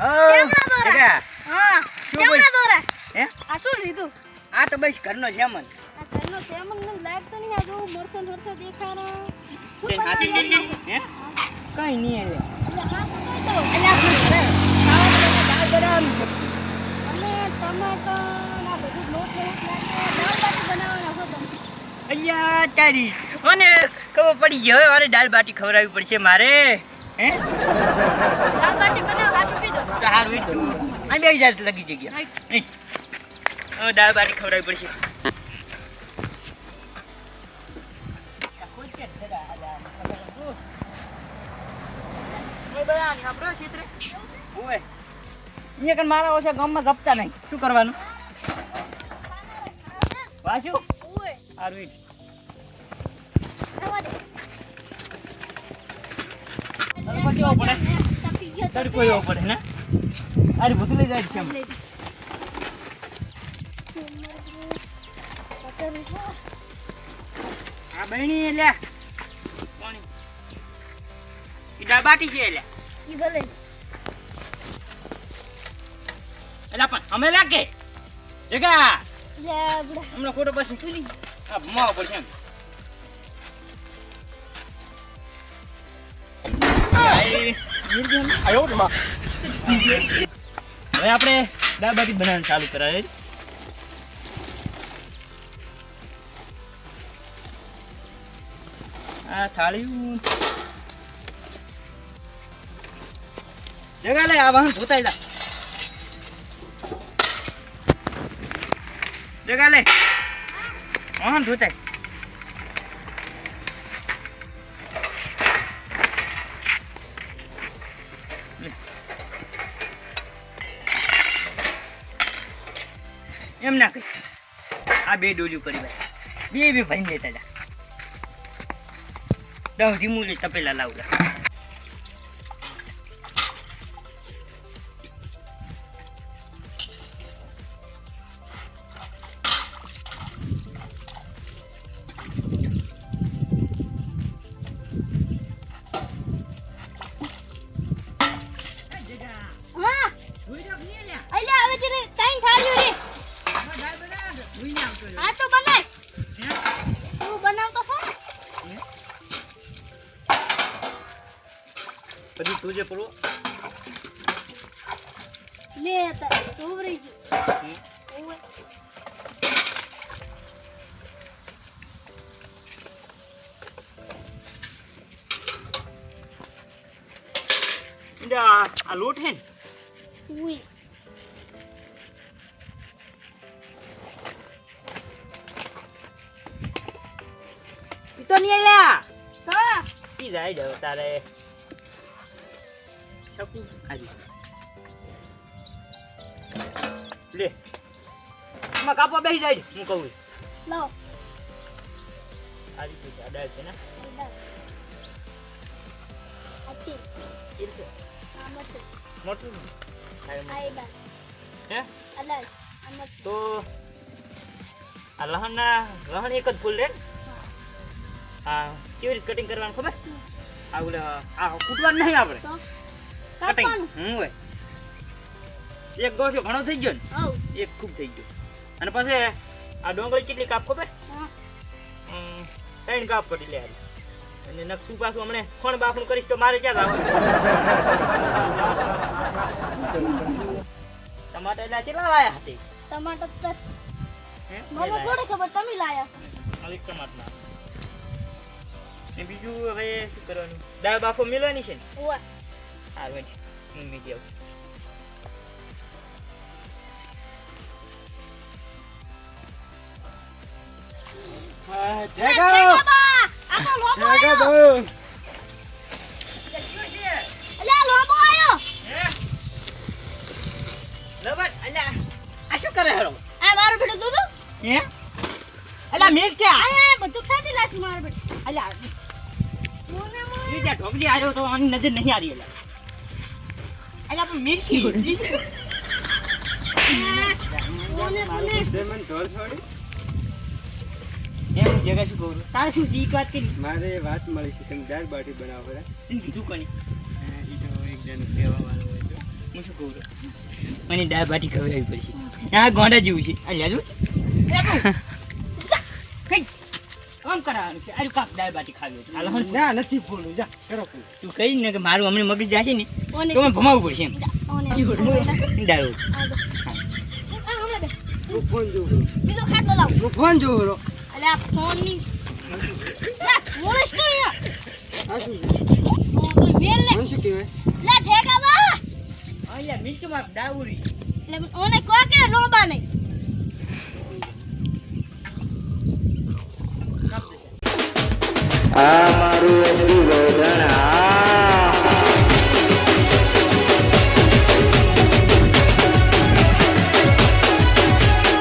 હા, કેમના દોરા? જગા, હા. શું કેમના બોલ? દોરા હે? આ શું લીધું? આ તો બસ ઘરનો જેમન આ ઘરનો મને લાગતો નહીં. આ જો શું? હે? કઈ નહીં અલ્યા તારી. મને ખબર પડી ગઈ. હવે મારે દાળ બાટી ખવડાવવી પડશે મારે. હે? દાળ બાટી બનાવ આ બે હજાર લગી હે. દાળ બાટી ખવડાવી પડશે. મારા ઓછા ગામમાં જપતા નહીં. શું કરવાનું? વાંચું? ગયો તડકો એવો પડે, ને? અરે બધું લઈ જાય છે એમ. આ બહેણી લે. પાણી. ઈ દાળ છે લે. ઈ ભલે. એલા પણ અમે લાગે. જગા. હમણાં ખોટો પછી ખુલી આ ભમાવો પડશે એમ. આઈ, આયો. હવે આપણે દાળ બાટી બનાવવાનું ચાલુ કરાવે. આ થાળી જગા લે, આ વાહન ધોતાઈ જા. જગા લે, વાહન ધોતાઈ એમ ના કહી. આ બે ડોલ્યું કરી ભાઈ બે બે ભાઈ લેતા હતા દઉં ધીમું તપેલા લાવલા. આ તો બનાય. તું બનાવતો છો ને પછી તું જે પડવો લે તા ગયું. આ આ લોટ હે ને? જાય જાવ તારે શકું લે એમાં કાપવા બેસી જાય હું કહું લાવ. આ રીતે આડા છે? ને મોટું હે આ તો આ લહણના લહણ એક જ ફૂલ રે? ને? આ કેવી રીતે કટિંગ કરવાનું ખબર? આ ઓલા આ કૂટવાનું નહીં આપણે. કટિંગ હું હોય એક ગોશો ઘણો થઈ ગયો ને? એક ખૂબ થઈ ગયો. અને પછી આ ડોંગળી કેટલી કાપ ખબર? ત્રણ કાપ કરી લે અને નકશું પાછું હમણે ખોણ બાફણું કરીશ તો મારે ક્યાં જવાનું? ટમાટર એટલે કેટલા લાયા હતી? ટમાટર મને થોડી ખબર તમે લાયા? હવે ટમાટર ને બીજું હવે શું કરવાનું દાળ બાફો મેળવાની છે ને ઓય હા વેચ હું મીડી આવું જગા આ તો લોબો આયો અલ્યા લોબો આયો લબટ અલ્યા આ શું કરે હરો આ મારું બેટું દૂધ હે અલ્યા મેઘ ક્યાં બધું ખાતી લાગી મારું બેટું અલ્યા મોને મોને એ આવ્યો તો આની નજર નહીં આવી અલ્યા અલ્યા પણ મોને એમ જગા શું કહું છું? તારે શું શીખ વાત કરી? મારે વાત મળી છે તમે દાળ બાટી બનાવો કીધું કોને? એ તો એક જણ કહેવા વાળું હોય તો. હું શું કહું છું? મને દાળ બાટી ખવડાવવી પડશે. આ ગોંડા જેવું છે. આ લેજો કામ કરાવવાનું છે. આરું કાપ દાળ બાટી ખાવી. હાલો ના નથી બોલું જા કરો તું. કહી ને કે મારું હમણાં મગજ જશે ને ઓને. તો મને ભમાવવું પડશે એમ. જા. દારૂ જો. છું. બીજો ખાટલો લાવ. ફોન જોઉં અલે આ ફોનની લા તો અહીંયા આ શું છે? મેલ ને. શું કહેવાય? લા ઠેકા બા અહીંયા મીઠું દારૂરી એટલે ઓને કો કે રોબા નહીં. આ મારું